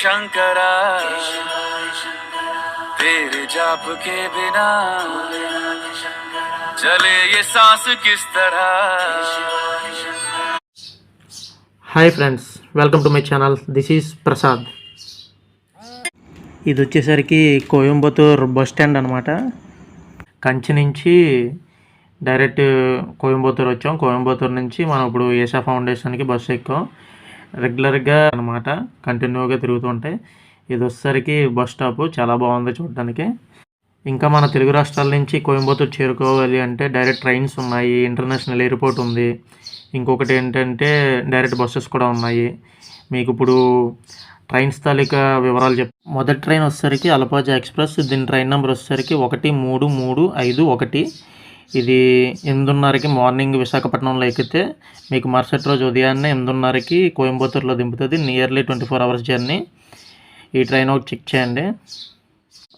शंकरा तेरे जाप के बिना चले ये सांस किस तरह hi friends welcome to my channel this is Prasad ఇది వచ్చేసరికి కోయంబత్తూర్ బస్ స్టాండ్ అనమాట కంచి నుంచి డైరెక్ట్ కోయంబత్తూర్ వచ్చాం కోయంబత్తూర్ నుంచి మనం ఇప్పుడు ఏషా ఫౌండేషన్కి బస్సు ఎక్కాం రెగ్యులర్గా అనమాట కంటిన్యూగా తిరుగుతుంటాయి ఇది వచ్చేసరికి బస్ స్టాప్ చాలా బాగుంది చూడడానికి. ఇంకా మన తెలుగు రాష్ట్రాల నుంచి కోయంబత్తూర్ చేరుకోవాలి అంటే డైరెక్ట్ ట్రైన్స్ ఉన్నాయి ఇంటర్నేషనల్ ఎయిర్పోర్ట్ ఉంది. ఇంకొకటి ఏంటంటే డైరెక్ట్ బస్సెస్ కూడా ఉన్నాయి. మీకు ఇప్పుడు ట్రైన్స్ తాలూకా వివరాలు చెప్ మొదటి ట్రైన్ వచ్చేసరికి అలపాజ ఎక్స్ప్రెస్ దీని ట్రైన్ నెంబర్ వచ్చేసరికి ఒకటి మూడు మూడు ఐదు ఒకటి. ఇది ఎనిమిదిన్నరకి మార్నింగ్ విశాఖపట్నంలో ఎక్కితే మీకు మరుసటి రోజు ఉదయాన్నే ఎనిమిదిన్నరకి కోయంబత్తూరులో దింపుతుంది. Nearly twenty four hours journey ఈ ట్రైన్ ఒకటి చెక్ చేయండి.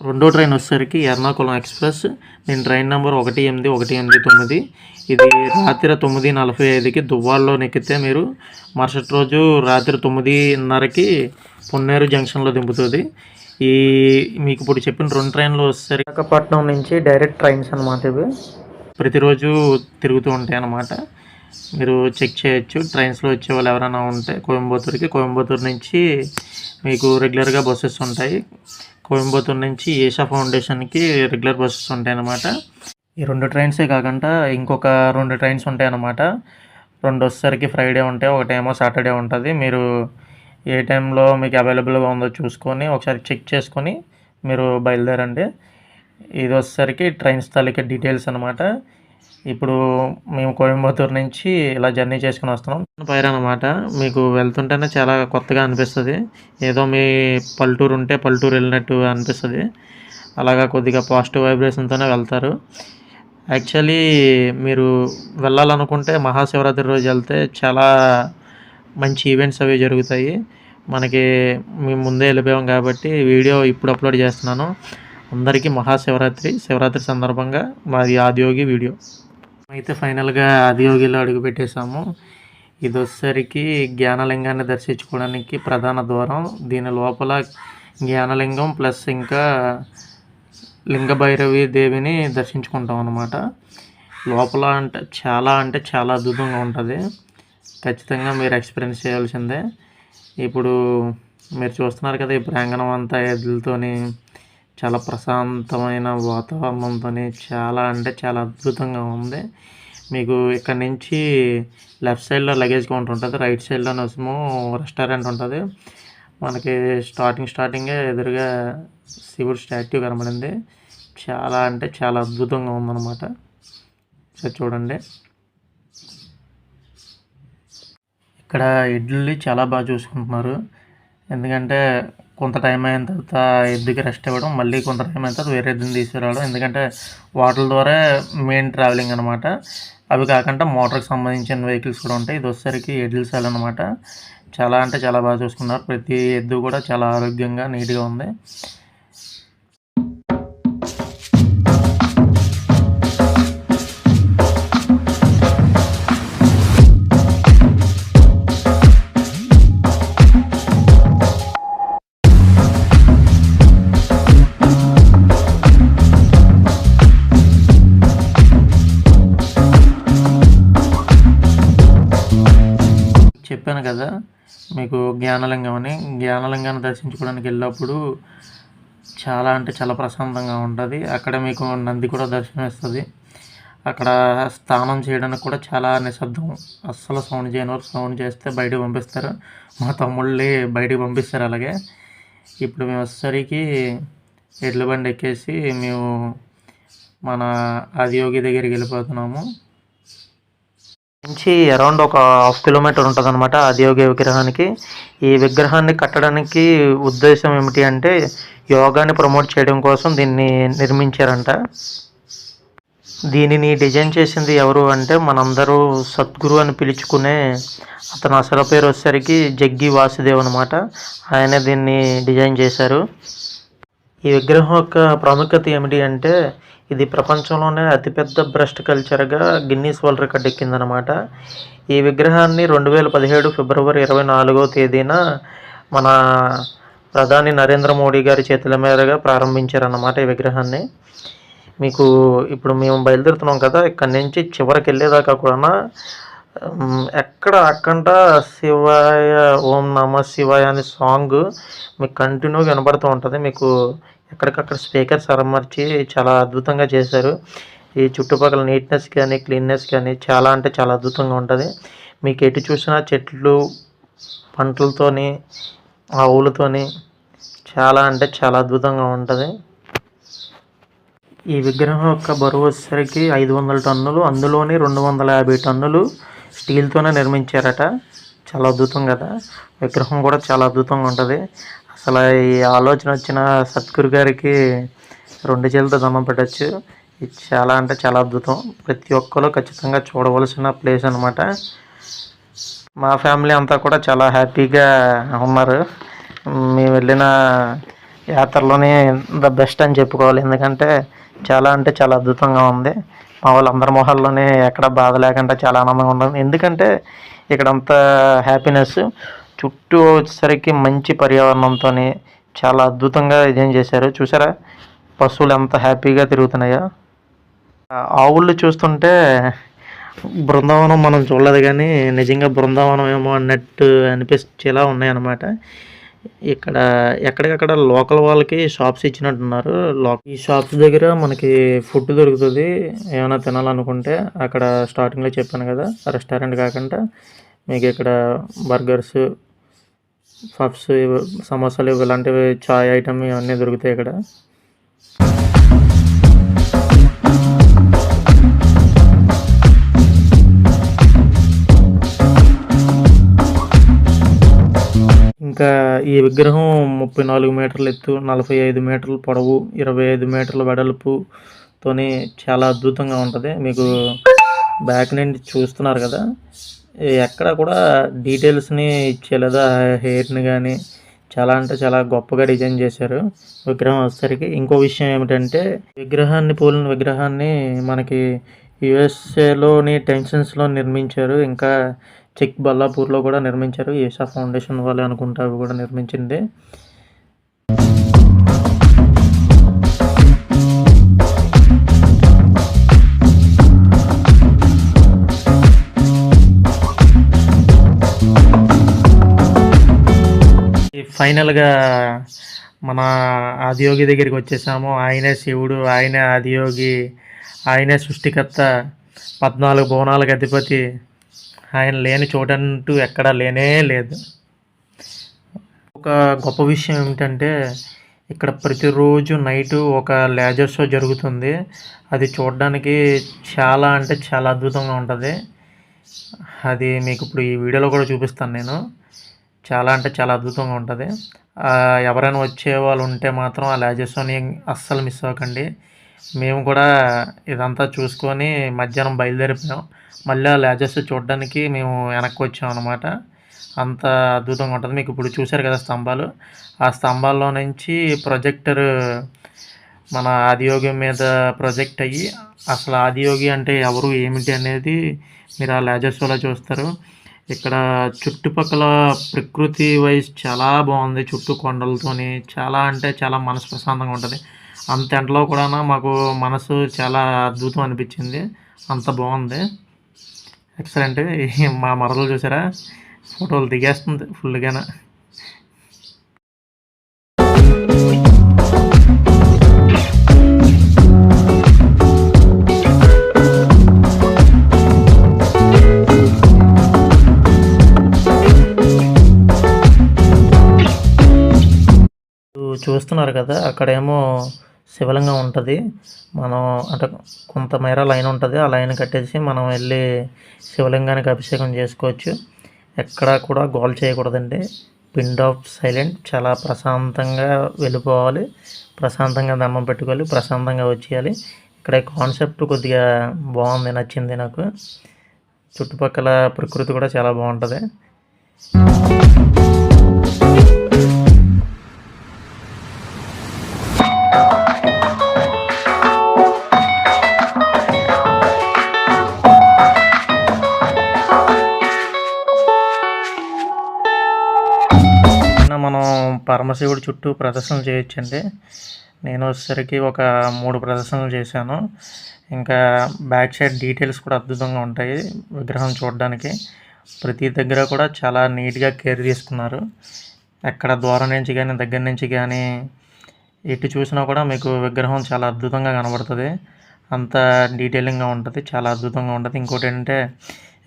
రెండో ట్రైన్ వచ్చేసరికి ఎర్నాకుళం ఎక్స్ప్రెస్. దీని ట్రైన్ నెంబర్ ఒకటి ఎనిమిది ఒకటి ఎనిమిది తొమ్మిది. ఇది రాత్రి తొమ్మిది నలభై ఐదుకి దువ్వాల్లో నెక్కితే మీరు మరుసటి రోజు రాత్రి తొమ్మిదిన్నరకి పొన్నేరు జంక్షన్లో దింపుతుంది. ఈ మీకు ఇప్పుడు చెప్పిన రెండు ట్రైన్లు వచ్చేసరికి విశాఖపట్నం నుంచి డైరెక్ట్ ట్రైన్స్ అనమాట ఇవి. ప్రతిరోజు తిరుగుతూ ఉంటాయి అన్నమాట. మీరు చెక్ చేయొచ్చు. ట్రైన్స్లో వచ్చే వాళ్ళు ఎవరైనా ఉంటే కోయంబత్తూరుకి. కోయంబత్తూరు నుంచి మీకు రెగ్యులర్గా బస్సెస్ ఉంటాయి. కోయంబత్తూరు నుంచి ఏషా ఫౌండేషన్కి రెగ్యులర్ బస్సెస్ ఉంటాయి అన్నమాట. ఈ రెండు ట్రైన్సే కాకుండా ఇంకొక రెండు ట్రైన్స్ ఉంటాయి అన్నమాట. రెండు వచ్చేసరికి ఫ్రైడే ఉంటాయి ఒకటేమో సాటర్డే ఉంటుంది. మీరు ఏ టైంలో మీకు అవైలబుల్గా ఉందో చూసుకొని ఒకసారి చెక్ చేసుకొని మీరు బయలుదేరండి. ఇది వచ్చేసరికి ట్రైన్స్ తాలూకా డీటెయిల్స్ అనమాట ఇప్పుడు మేము కోయంబత్తూరు నుంచి ఇలా జర్నీ చేసుకుని వస్తున్నాం. పైన అనమాట మీకు వెళ్తుంటేనే చాలా కొత్తగా అనిపిస్తుంది. ఏదో మీ పల్లెటూరు ఉంటే పల్లెటూరు వెళ్ళినట్టు అనిపిస్తుంది. అలాగా కొద్దిగా పాజిటివ్ వైబ్రేషన్తోనే వెళ్తారు. యాక్చువల్లీ మీరు వెళ్ళాలనుకుంటే మహాశివరాత్రి రోజు వెళ్తే చాలా మంచి ఈవెంట్స్ అవి జరుగుతాయి. మనకి మేము ముందే వెళ్ళిపోయాం కాబట్టి వీడియో ఇప్పుడు అప్లోడ్ చేస్తున్నాను. అందరికీ మహాశివరాత్రి. శివరాత్రి సందర్భంగా మాది ఆదియోగి వీడియో. అయితే ఫైనల్గా ఆదియోగిలో అడుగుపెట్టేశాము. ఇది వచ్చేసరికి జ్ఞానలింగాన్ని దర్శించుకోవడానికి ప్రధాన ద్వారం. దీని లోపల జ్ఞానలింగం ప్లస్ ఇంకా లింగభైరవి దేవిని దర్శించుకుంటాం అన్నమాట. లోపల అంటే చాలా అంటే చాలా అద్భుతంగా ఉంటుంది. ఖచ్చితంగా మీరు ఎక్స్పీరియన్స్ చేయాల్సిందే. ఇప్పుడు మీరు చూస్తున్నారు కదా ఈ ప్రాంగణం అంతా ఎద్దులతోని చాలా ప్రశాంతమైన వాతావరణంతో చాలా అంటే చాలా అద్భుతంగా ఉంది. మీకు ఇక్కడ నుంచి లెఫ్ట్ సైడ్లో లగేజ్ కౌంటర్ ఉంటుంది రైట్ సైడ్లో వచ్చేమో రెస్టారెంట్ ఉంటుంది. మనకి స్టార్టింగ్ స్టార్టింగే ఎదురుగా శివుడు స్టాట్యూ కనబడింది. చాలా అంటే చాలా అద్భుతంగా ఉందన్నమాట. సరే చూడండి. ఇక్కడ ఇడ్లీ చాలా బాగా చూసుకుంటున్నారు. ఎందుకంటే కొంత టైం అయిన తర్వాత ఎద్దుకి రెస్ట్ ఇవ్వడం మళ్ళీ కొంత టైం అయిన తర్వాత వేరే ఎద్దుని తీసుకురావడం. ఎందుకంటే వాటర్ ద్వారా మెయిన్ ట్రావెలింగ్ అనమాట అవి కాకుండా మోటార్కి సంబంధించిన వెహికల్స్ కూడా ఉంటాయి. ఇది వచ్చేసరికి ఎడ్ల సెల్ అనమాట చాలా అంటే చాలా బాగా చూసుకున్నారు. ప్రతి ఎద్దు కూడా చాలా ఆరోగ్యంగా నీట్గా ఉంది. చెప్పాను కదా మీకు జ్ఞానలింగం అని. జ్ఞానలింగాన్ని దర్శించుకోవడానికి వెళ్ళినప్పుడు చాలా అంటే చాలా ప్రశాంతంగా ఉంటుంది. అక్కడ మీకు నంది కూడా దర్శనం ఇస్తుంది. అక్కడ స్నానం చేయడానికి కూడా చాలా నిశ్శబ్దం. అస్సలు సౌండ్ చేయని వారు సౌండ్ చేస్తే బయటకు పంపిస్తారు. మా తమ్ముళ్ళే బయటకు పంపిస్తారు అలాగే. ఇప్పుడు మేము వచ్చేసరికి ఎడ్ల బండి ఎక్కేసి మేము మన ఆదియోగి దగ్గరికి వెళ్ళిపోతున్నాము. నుంచి అరౌండ్ ఒక హాఫ్ కిలోమీటర్ ఉంటుంది అనమాట ఆదియోగి విగ్రహానికి. ఈ విగ్రహాన్ని కట్టడానికి ఉద్దేశం ఏమిటి అంటే యోగాని ప్రమోట్ చేయడం కోసం దీన్ని నిర్మించారంట. దీనిని డిజైన్ చేసింది ఎవరు అంటే మనందరూ సద్గురు అని పిలుచుకునే అతను అసలు పేరు వచ్చేసరికి జగ్గి వాసుదేవ్ అనమాట ఆయనే దీన్ని డిజైన్ చేశారు. ఈ విగ్రహం యొక్క ప్రాముఖ్యత ఏమిటి అంటే ఇది ప్రపంచంలోనే అతిపెద్ద బ్రెస్ట్ కల్చర్గా గిన్నీస్ వరల్డ్ రికార్డ్ ఎక్కిందనమాట ఈ విగ్రహాన్ని రెండు వేల పదిహేడు ఫిబ్రవరి ఇరవై నాలుగో తేదీన మన ప్రధాని నరేంద్ర మోడీ గారి చేతుల మీదుగా ప్రారంభించారన్నమాట ఈ విగ్రహాన్ని. మీకు ఇప్పుడు మేము బయలుదేరుతున్నాం కదా ఇక్కడ నుంచి చివరికి వెళ్ళేదాకా కూడా ఎక్కడ అక్కడ శివాయ ఓం నమ శివాయ అనే సాంగ్ మీకు కంటిన్యూ వినబడుతూ ఉంటుంది. మీకు ఎక్కడికక్కడ స్పీకర్స్ అమర్చి చాలా అద్భుతంగా చేశారు. ఈ చుట్టుపక్కల నీట్నెస్ కానీ క్లీన్నెస్ కానీ చాలా అంటే చాలా అద్భుతంగా ఉంటుంది. మీకు ఎటు చూసినా చెట్లు పంటలతోని ఆవులతోని చాలా అంటే చాలా అద్భుతంగా ఉంటుంది. ఈ విగ్రహం యొక్క బరువు వచ్చేసరికి ఐదు వందల టన్నులు. అందులోని రెండు వందల యాభై టన్నులు స్టీల్తోనే నిర్మించారట. చాలా అద్భుతం కదా. విగ్రహం కూడా చాలా అద్భుతంగా ఉంటుంది. అసలు ఈ ఆలోచన వచ్చిన సద్గురు గారికి రెండు చేతులతో దండం పెట్టచ్చు. ఇది చాలా అంటే చాలా అద్భుతం. ప్రతి ఒక్కరు ఖచ్చితంగా చూడవలసిన ప్లేస్ అనమాట మా ఫ్యామిలీ అంతా కూడా చాలా హ్యాపీగా ఉన్నారు. మేము వెళ్ళిన యాత్రలోనే ద బెస్ట్ అని చెప్పుకోవాలి. ఎందుకంటే చాలా అంటే చాలా అద్భుతంగా ఉంది. మా వాళ్ళందరి మొహాల్లోనే ఎక్కడ బాధ లేకుండా చాలా ఆనందంగా ఉన్నాం. ఎందుకంటే ఇక్కడ హ్యాపీనెస్ చుట్టూ వచ్చేసరికి మంచి పర్యావరణంతో చాలా అద్భుతంగా ఇదేం చేశారు. చూసారా? పశువులు ఎంత హ్యాపీగా తిరుగుతున్నాయో. ఆవులు ఆవుళ్ళు చూస్తుంటే బృందావనం మనం చూడలేదు కానీ నిజంగా బృందావనం ఏమో అన్నట్టు అనిపించేలా ఉన్నాయన్నమాట. ఇక్కడ ఎక్కడికక్కడ లోకల్ వాళ్ళకి షాప్స్ ఇచ్చినట్టున్నారు. లో ఈ షాప్స్ దగ్గర మనకి ఫుడ్ దొరుకుతుంది. ఏమైనా తినాలనుకుంటే అక్కడ స్టార్టింగ్లో చెప్పాను కదా రెస్టారెంట్ కాకుండా. మీకు ఇక్కడ బర్గర్స్ పఫ్స్ సమోసాలు ఇలాంటివి చాయ్ ఐటమ్ ఇవన్నీ దొరుకుతాయి ఇక్కడ. ఇంకా ఈ విగ్రహం ముప్పై నాలుగు మీటర్ల ఎత్తు నలభై ఐదు మీటర్ల పొడవు ఇరవై ఐదు మీటర్ల వెడల్పుతోని చాలా అద్భుతంగా ఉంటుంది. మీకు బ్యాక్ నుండి చూస్తున్నారు కదా. ఎక్కడ కూడా డీటెయిల్స్ని ఇచ్చేలేదా హెయిర్ని కానీ చాలా అంటే చాలా గొప్పగా డిజైన్ చేశారు విగ్రహం వచ్చేసరికి. ఇంకో విషయం ఏమిటంటే విగ్రహాన్ని పోలిన విగ్రహాన్ని మనకి యుఎస్ఏలోని టెన్షన్స్లో నిర్మించారు. ఇంకా చెక్ బల్లాపూర్లో కూడా నిర్మించారు. ఏషా ఫౌండేషన్ వాళ్ళే అనుకుంటా అవి కూడా నిర్మించింది. ఫైనల్గా మన ఆదియోగి దగ్గరికి వచ్చేసాము. ఆయనే శివుడు ఆయనే ఆదియోగి ఆయనే సృష్టికర్త పద్నాలుగు భువనాలకు అధిపతి. ఆయన లేని చోటంటూ ఎక్కడా లేనే లేదు. ఒక గొప్ప విషయం ఏమిటంటే ఇక్కడ ప్రతిరోజు నైటు ఒక లేజర్ షో జరుగుతుంది. అది చూడడానికి చాలా అంటే చాలా అద్భుతంగా ఉంటుంది. అది మీకు ఇప్పుడు ఈ వీడియోలో కూడా చూపిస్తాను నేను. చాలా అంటే చాలా అద్భుతంగా ఉంటుంది. ఎవరైనా వచ్చే వాళ్ళు ఉంటే మాత్రం ఆ లాజెస్ని అస్సలు మిస్ అవ్వకండి. మేము కూడా ఇదంతా చూసుకొని మధ్యాహ్నం బయలుదేరిపోయాం. మళ్ళీ ఆ లేజర్స్ చూడడానికి మేము వెనక్కి వచ్చాం అనమాట అంత అద్భుతంగా ఉంటుంది. మీకు ఇప్పుడు చూశారు కదా స్తంభాలు. ఆ స్తంభాల్లో నుంచి ప్రొజెక్టర్ మన ఆదియోగి మీద ప్రొజెక్ట్ అయ్యి అసలు ఆదియోగి అంటే ఎవరు ఏమిటి అనేది మీరు ఆ లాజెస్లో చూస్తారు. ఇక్కడ చుట్టుపక్కల ప్రకృతి వైజ్ చాలా బాగుంది చుట్టూ కొండలతోని. చాలా అంటే చాలా మనసు ప్రశాంతంగా ఉంటుంది. అంత ఎండలో కూడా మాకు మనసు చాలా అద్భుతం అనిపించింది. అంత బాగుంది. ఎక్సలెంట్ మా మరదలు చూసారా? ఫోటోలు దిగేస్తుంది ఫుల్గానే చూస్తున్నారు కదా అక్కడేమో శివలింగం ఉంటుంది. మనం అంటే కొంతమేర లైన్ ఉంటుంది. ఆ లైన్ కట్టేసి మనం వెళ్ళి శివలింగానికి అభిషేకం చేసుకోవచ్చు. ఎక్కడా కూడా గోల్ చేయకూడదండి. పిండ్ ఆఫ్ సైలెంట్ చాలా ప్రశాంతంగా వెళ్ళిపోవాలి. ప్రశాంతంగా దండం పెట్టుకోవాలి. ప్రశాంతంగా వచ్చేయాలి. ఇక్కడ కాన్సెప్ట్ కొద్దిగా బాగుంది నచ్చింది నాకు. చుట్టుపక్కల ప్రకృతి కూడా చాలా బాగుంటుంది. పరమశివుడి చుట్టూ ప్రదర్శనలు చేయొచ్చండి నేను వచ్చేసరికి ఒక మూడు ప్రదర్శనలు చేశాను. ఇంకా బ్యాక్ సైడ్ డీటెయిల్స్ కూడా అద్భుతంగా ఉంటాయి విగ్రహం చూడడానికి. ప్రతి దగ్గర కూడా చాలా నీట్గా కేర్ తీసుకున్నారు. ఎక్కడ దూరం నుంచి కానీ దగ్గర నుంచి కానీ ఎటు చూసినా కూడా మీకు విగ్రహం చాలా అద్భుతంగా కనబడుతుంది. అంత డీటెయిలింగ్గా ఉంటుంది చాలా అద్భుతంగా ఉంటుంది. ఇంకోటి ఏంటంటే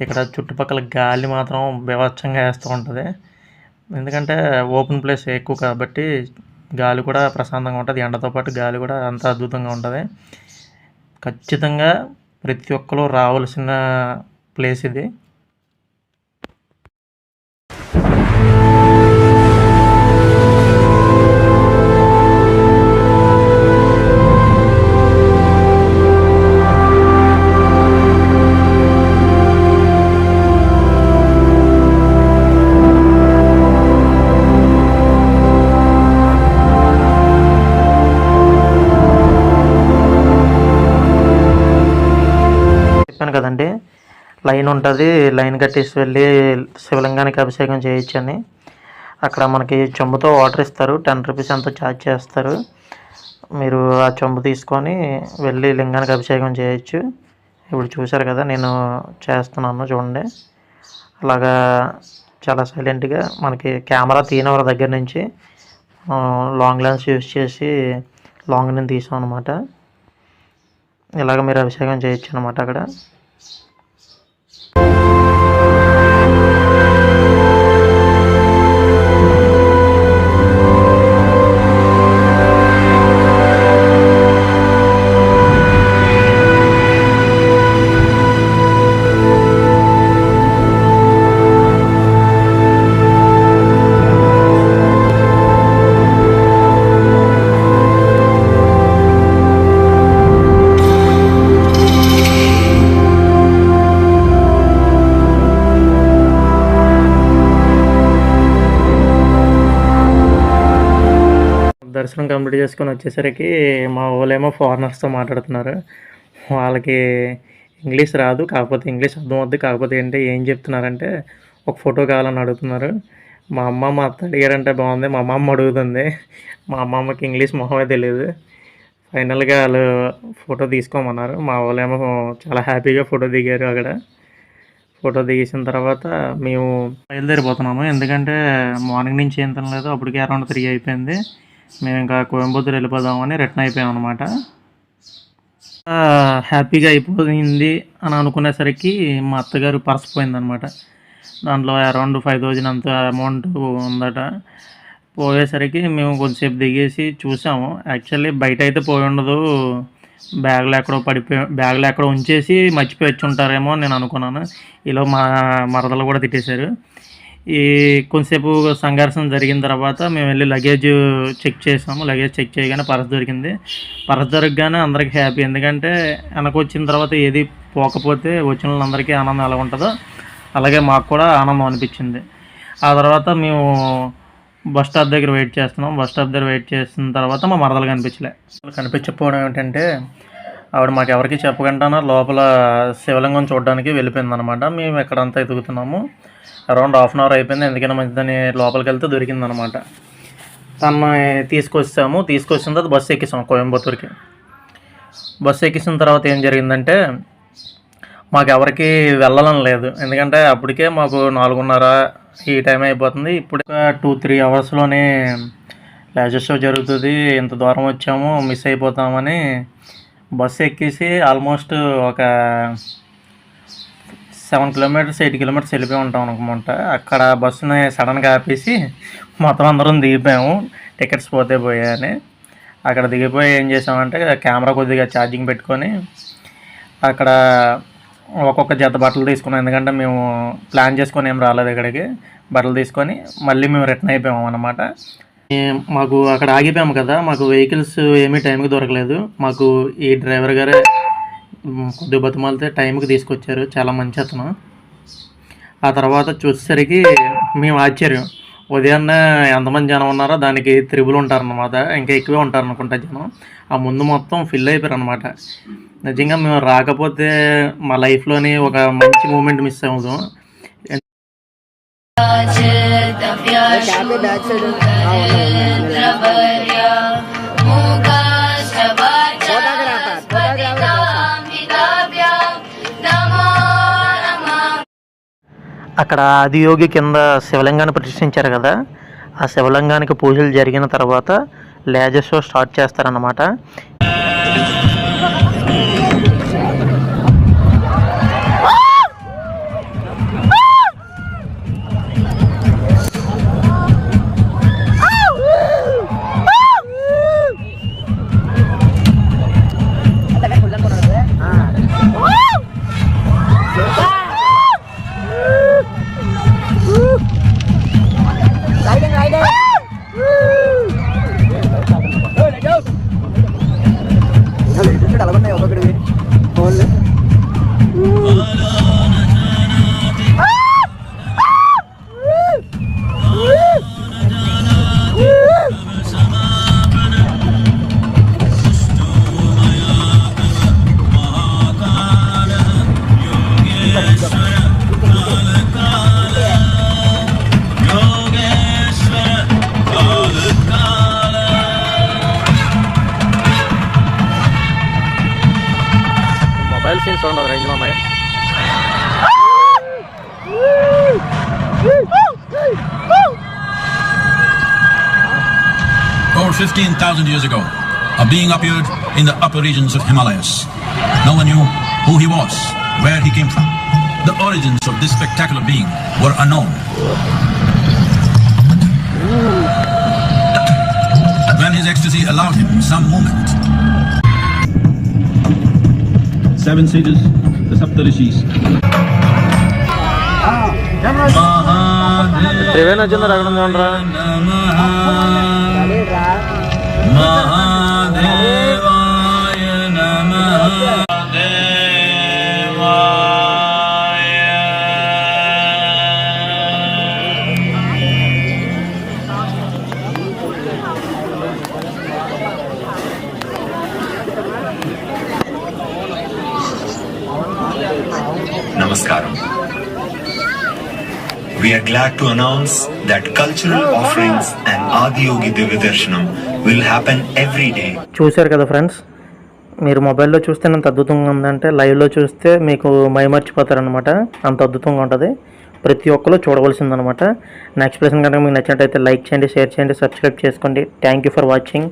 ఇక్కడ చుట్టుపక్కల గాలి మాత్రం బీభత్సంగా వేస్తూ ఉంటుంది. ఎందుకంటే ఓపెన్ ప్లేస్ ఎక్కువ కాబట్టి గాలి కూడా ప్రశాంతంగా ఉంటుంది. ఎండతో పాటు గాలి కూడా అంత అద్భుతంగా ఉంటుంది. ఖచ్చితంగా ప్రతి ఒక్కరు రావాల్సిన ప్లేస్ ఇది. లైన్ ఉంటుంది. లైన్ కట్టేసి వెళ్ళి శివలింగానికి అభిషేకం చేయొచ్చని అక్కడ మనకి చెంబుతో వాటర్ ఇస్తారు. టెన్ రూపీస్ ఎంతో ఛార్జ్ చేస్తారు. మీరు ఆ చెంబు తీసుకొని వెళ్ళి లింగానికి అభిషేకం చేయొచ్చు. ఇప్పుడు చూశారు కదా నేను చేస్తున్నాను చూడండి. అలాగా చాలా సైలెంట్గా మనకి కెమెరా తీయనవర దగ్గర నుంచి లాంగ్ లెన్స్ యూస్ చేసి లాంగ్ నేను తీసాం అనమాట ఇలాగ మీరు అభిషేకం చేయొచ్చు అనమాట అక్కడ. దర్శనం కంప్లీట్ చేసుకొని వచ్చేసరికి మా వాళ్ళేమో ఫారినర్స్తో మాట్లాడుతున్నారు. వాళ్ళకి ఇంగ్లీష్ రాదు కాకపోతే ఇంగ్లీష్ అర్థం అవుద్ది కాకపోతే ఏంటి ఏం చెప్తున్నారంటే ఒక ఫోటో కావాలని అడుగుతున్నారు. మా అమ్మ మా అత్త అడిగారంటే బాగుంది మా అమ్మమ్మ అడుగుతుంది. మా అమ్మమ్మకి ఇంగ్లీష్ మొహమే తెలియదు ఫైనల్గా వాళ్ళు ఫోటో తీసుకోమన్నారు. మా వాళ్ళేమో చాలా హ్యాపీగా ఫోటో దిగారు అక్కడ. ఫోటో దిగేసిన తర్వాత మేము బయలుదేరిపోతున్నాము. ఎందుకంటే మార్నింగ్ నుంచి ఏం తినలేదు అప్పటికే అరౌండ్ త్రీ అయిపోయింది. మేము ఇంకా కోయంబత్తూరు వెళ్ళిపోదామని రిటర్న్ అయిపోయాం అనమాట హ్యాపీగా అయిపోయింది అని అనుకునేసరికి మా అత్తగారు పర్స్ పోయిందనమాట దాంట్లో అరౌండ్ ఫైవ్ థౌజండ్ అంత అమౌంట్ ఉందట. పోయేసరికి మేము కొంచెంసేపు దిగేసి చూసాము. యాక్చువల్లీ బయట అయితే పోయి ఉండదు. బ్యాగ్లో ఎక్కడో పడిపోయి బ్యాగ్లో ఎక్కడో ఉంచేసి మర్చిపోయి వచ్చి ఉంటారేమో నేను అనుకున్నాను. ఇలా మా మరదలు కూడా తిట్టేశారు. ఈ కొంతసేపు సంఘర్షణ జరిగిన తర్వాత మేము వెళ్ళి లగేజ్ చెక్ చేసాము. లగేజ్ చెక్ చేయగానే పర్స్ దొరికింది. పర్స్ దొరకగానే అందరికీ హ్యాపీ ఎందుకంటే వెనక వచ్చిన తర్వాత ఏది పోకపోతే వచ్చిన వాళ్ళందరికీ ఆనందం ఎలా ఉంటుందో అలాగే మాకు కూడా ఆనందం అనిపించింది. ఆ తర్వాత మేము బస్ స్టాప్ దగ్గర వెయిట్ చేస్తున్నాం. బస్ స్టాప్ దగ్గర వెయిట్ చేసిన తర్వాత మా మరదలు కనిపించలే. కనిపించకపోవడం ఏంటంటే ఆవిడ మాకు ఎవరికి చెప్పకుండా లోపల శివలింగం చూడడానికి వెళ్ళిపోయింది అనమాట మేము ఎక్కడంతా ఎదుగుతున్నాము. అరౌండ్ హాఫ్ అన్ అవర్ అయిపోయింది. ఎందుకైనా మంచిదని లోపలికి వెళ్తే దొరికిందనమాట తను తీసుకొచ్చాము. తీసుకొచ్చిన తర్వాత బస్సు ఎక్కిసాం కోయంబత్తూరుకి. బస్సు ఎక్కించిన తర్వాత ఏం జరిగిందంటే మాకు ఎవరికి వెళ్ళాలని లేదు. ఎందుకంటే అప్పటికే మాకు నాలుగున్నర ఈ టైం అయిపోతుంది. ఇప్పుడు టూ త్రీ అవర్స్లోనే లేజర్ షో జరుగుతుంది. ఇంత దూరం వచ్చాము. మిస్ అయిపోతామని బస్సు ఎక్కేసి ఆల్మోస్ట్ ఒక సెవెన్ కిలోమీటర్స్ ఎయిట్ కిలోమీటర్స్ వెళ్ళిపోయి ఉంటాం అనుకుంటా అక్కడ బస్సుని సడన్గా ఆపేసి మొత్తం అందరం దిగిపోయాము. టికెట్స్ పోతే పోయాయని. అక్కడ దిగిపోయి ఏం చేసామంటే కెమెరా కొద్దిగా ఛార్జింగ్ పెట్టుకొని అక్కడ ఒక్కొక్క జత బట్టలు తీసుకున్నాం. ఎందుకంటే మేము ప్లాన్ చేసుకొని ఏం రాలేదు ఇక్కడికి. బట్టలు తీసుకొని మళ్ళీ మేము రిటర్న్ అయిపోయాము అనమాట మాకు అక్కడ ఆగిపోయాము కదా మాకు వెహికల్స్ ఏమీ టైంకి దొరకలేదు. మాకు ఈ డ్రైవర్ గారే కొద్ది కొద్దిగా బతిమాలితే టైంకి తీసుకొచ్చారు చాలా మంచి అతను. ఆ తర్వాత చూసేసరికి మేము ఆశ్చర్యం. ఉదయాన్నే ఎంతమంది జనం ఉన్నారో దానికి త్రిబుల్ ఉంటారన్నమాట ఇంకా ఎక్కువే ఉంటారు అనుకుంటా జనం. ఆ ముందు మొత్తం ఫిల్ అయిపోయారు అనమాట నిజంగా మేము రాకపోతే మా లైఫ్లోని ఒక మంచి మూమెంట్ మిస్ అవుతాం హ్యాపీ బ్యాక్ సైడ్ ఫోటోగ్రాఫర్ అక్కడ ఆదియోగి కింద శివలింగాన్ని ప్రతిష్ఠించారు కదా ఆ శివలింగానికి పూజలు జరిగిన తర్వాత లేజర్ షో స్టార్ట్ చేస్తారన్నమాట. Over 15,000 years ago, a being appeared in the upper regions of Himalayas. No one knew who he was, where he came from. The origins of this spectacular being were unknown. When his ecstasy allowed him some moment. Seven sages, the Saptarishis, Triveni వచ్చిందా రగడం చూడరా ready Namaskaram. We are glad to announce that cultural offerings and Adiyogi Divyadarshanam will happen every day. చూశారు కదా friends? మీరు మొబైల్లో చూస్తే అంత అద్భుతంగా ఉందంటే లైవ్లో చూస్తే మీకు మైమర్చిపోతారనమాట అంత అద్భుతంగా ఉంటుంది. ప్రతి ఒక్కరు చూడవలసిందనమాట నా ఎక్స్ప్రెషన్ కనుక మీకు నచ్చినట్టయితే లైక్ చేయండి షేర్ చేయండి సబ్స్క్రైబ్ చేసుకోండి. Thank you for watching